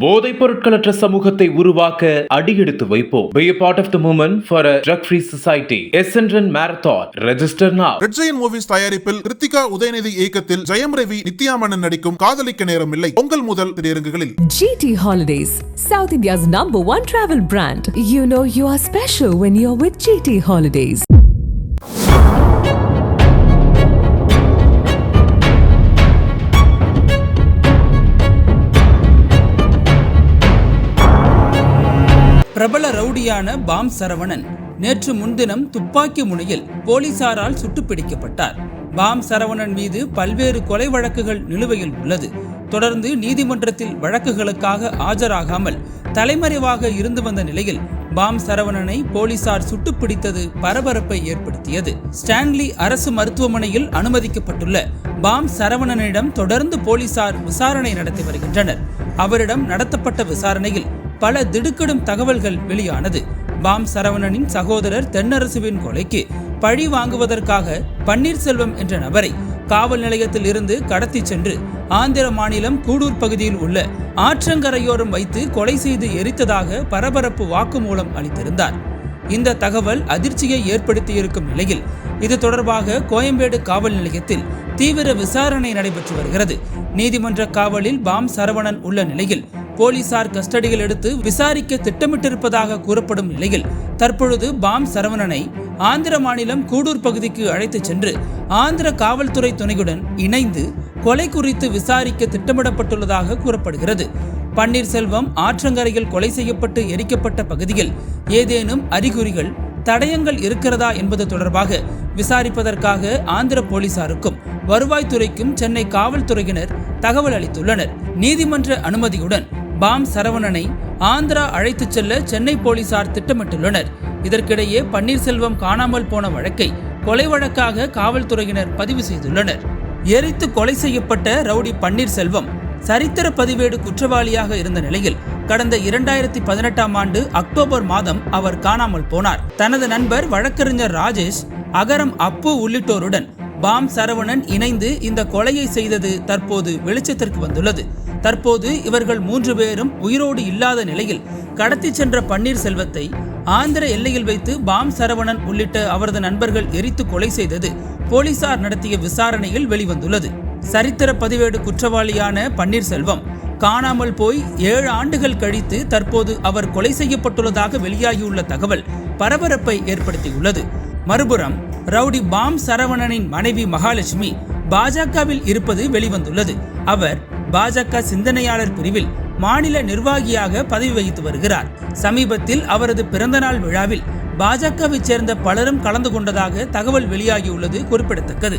போதைப் பொருட்களற்ற சமூகத்தை உருவாக்க அடியெடுத்து வைப்போம் Be a part of the movement for a drug-free society. Essendon Marathon. Register now. Red giant movies தயாரிப்பில் கிருத்திகா உதயநிதி இயக்கத்தில் ஜெயம் ரவி நித்யாமணன் நடிக்கும் காதலிக்க நேரமில்லை பொங்கல் முதல் திரையரங்குகளில் GT Holidays, South India's number one travel brand. You know you are special when you're with GT Holidays. பிரபல ரவுடியான bomb Saravanan நேற்று முன்தினம் துப்பாக்கி முனையில் போலீசாரால் சுட்டுப்பிடிக்கப்பட்டார். பாம் சரவணன் மீது பல்வேறு கொலை வழக்குகள் நிலுவையில் உள்ளது. தொடர்ந்து நீதிமன்றத்தில் வழக்குகளுக்காக ஆஜராகாமல் தலைமறைவாக இருந்து வந்த நிலையில் பாம் சரவணனை போலீசார் சுட்டுப்பிடித்தது பரபரப்பை ஏற்படுத்தியது. ஸ்டான்லி அரசு மருத்துவமனையில் அனுமதிக்கப்பட்டுள்ள பாம் சரவணனிடம் தொடர்ந்து போலீசார் விசாரணை நடத்தி வருகின்றனர். அவரிடம் நடத்தப்பட்ட விசாரணையில் பல திடுக்கிடும் தகவல்கள் வெளியானது. பாம் சரவணனின் சகோதரர் தென்னரசுவின் கொலைக்கு பழி வாங்குவதற்காக பன்னீர்செல்வம் என்ற நபரை காவல் நிலையத்தில் இருந்து கடத்தி சென்று ஆந்திர மாநிலம் கூடூர் பகுதியில் உள்ள ஆற்றங்கரையோரம் வைத்து கொலை செய்து எரித்ததாக பரபரப்பு வாக்குமூலம் அளித்திருந்தார். இந்த தகவல் அதிர்ச்சியை ஏற்படுத்தியிருக்கும் நிலையில் இது தொடர்பாக கோயம்பேடு காவல் நிலையத்தில் தீவிர விசாரணை நடைபெற்று வருகிறது. நீதிமன்ற காவலில் பாம் சரவணன் உள்ள நிலையில் போலீசார் கஸ்டடியில் எடுத்து விசாரிக்க திட்டமிட்டிருப்பதாக கூறப்படும் நிலையில் தற்பொழுது பாம் சரவணனை ஆந்திர மாநிலம் கூடூர் பகுதிக்கு அழைத்துச் சென்று ஆந்திர காவல்துறை துணையுடன் இணைந்து கொலை குறித்து விசாரிக்க திட்டமிடப்பட்டுள்ளதாக கூறப்படுகிறது. பன்னீர்செல்வம் ஆற்றங்கரையில் கொலை செய்யப்பட்டு எரிக்கப்பட்ட பகுதியில் ஏதேனும் அறிகுறிகள் தடயங்கள் இருக்கிறதா என்பது தொடர்பாக விசாரிப்பதற்காக ஆந்திர போலீசாருக்கும் வருவாய்த்துறைக்கும் சென்னை காவல்துறையினர் தகவல் அளித்துள்ளனர். நீதிமன்ற அனுமதியுடன் பாம் சரவணனை ஆந்திரா அழைத்துச் செல்ல சென்னை போலீசார் திட்டமிட்டுள்ளனர். இதற்கிடையே பன்னீர்செல்வம் காணாமல் போன வழக்கை கொலை வழக்காக காவல்துறையினர் பதிவு செய்துள்ளனர். எரித்து கொலை செய்யப்பட்ட ரவுடி பன்னீர்செல்வம் சரித்திர பதிவேடு குற்றவாளியாக இருந்த நிலையில் கடந்த இரண்டாயிரத்தி பதினெட்டாம் ஆண்டு அக்டோபர் மாதம் அவர் காணாமல் போனார். தனது நண்பர் வழக்கறிஞர் ராஜேஷ் அகரம் அப்பு உள்ளிட்டோருடன் பாம் சரவணன் இணைந்து இந்த கொலையை செய்தது தற்போது வெளிச்சத்திற்கு வந்துள்ளது. தற்போது இவர்கள் மூன்று பேரும் உயிரோடு இல்லாத நிலையில் கடத்தி சென்ற பன்னீர்செல்வத்தை ஆந்திர எல்லையில் வைத்து பாம் சரவணன் உள்ளிட்ட அவரது நண்பர்கள் எரித்து கொலை செய்தது போலீசார் நடத்திய விசாரணையில் வெளிவந்துள்ளது. சரித்திர பதிவேடு குற்றவாளியான பன்னீர்செல்வம் காணாமல் போய் ஏழு ஆண்டுகள் கழித்து தற்போது அவர் கொலை செய்யப்பட்டுள்ளதாக வெளியாகியுள்ள தகவல் பரபரப்பை ஏற்படுத்தியுள்ளது. மறுபுறம் ரவுடி பாம் சரவணனின் மனைவி மகாலட்சுமி பாஜகவில் இருப்பது வெளிவந்துள்ளது. அவர் பாஜக சிந்தனையாளர் பிரிவில் மாநில நிர்வாகியாக பதவி வகித்து வருகிறார். சமீபத்தில் அவரது பிறந்தநாள் விழாவில் பாஜகவைச் சேர்ந்த பலரும் கலந்து கொண்டதாக தகவல் வெளியாகியுள்ளது குறிப்பிடத்தக்கது.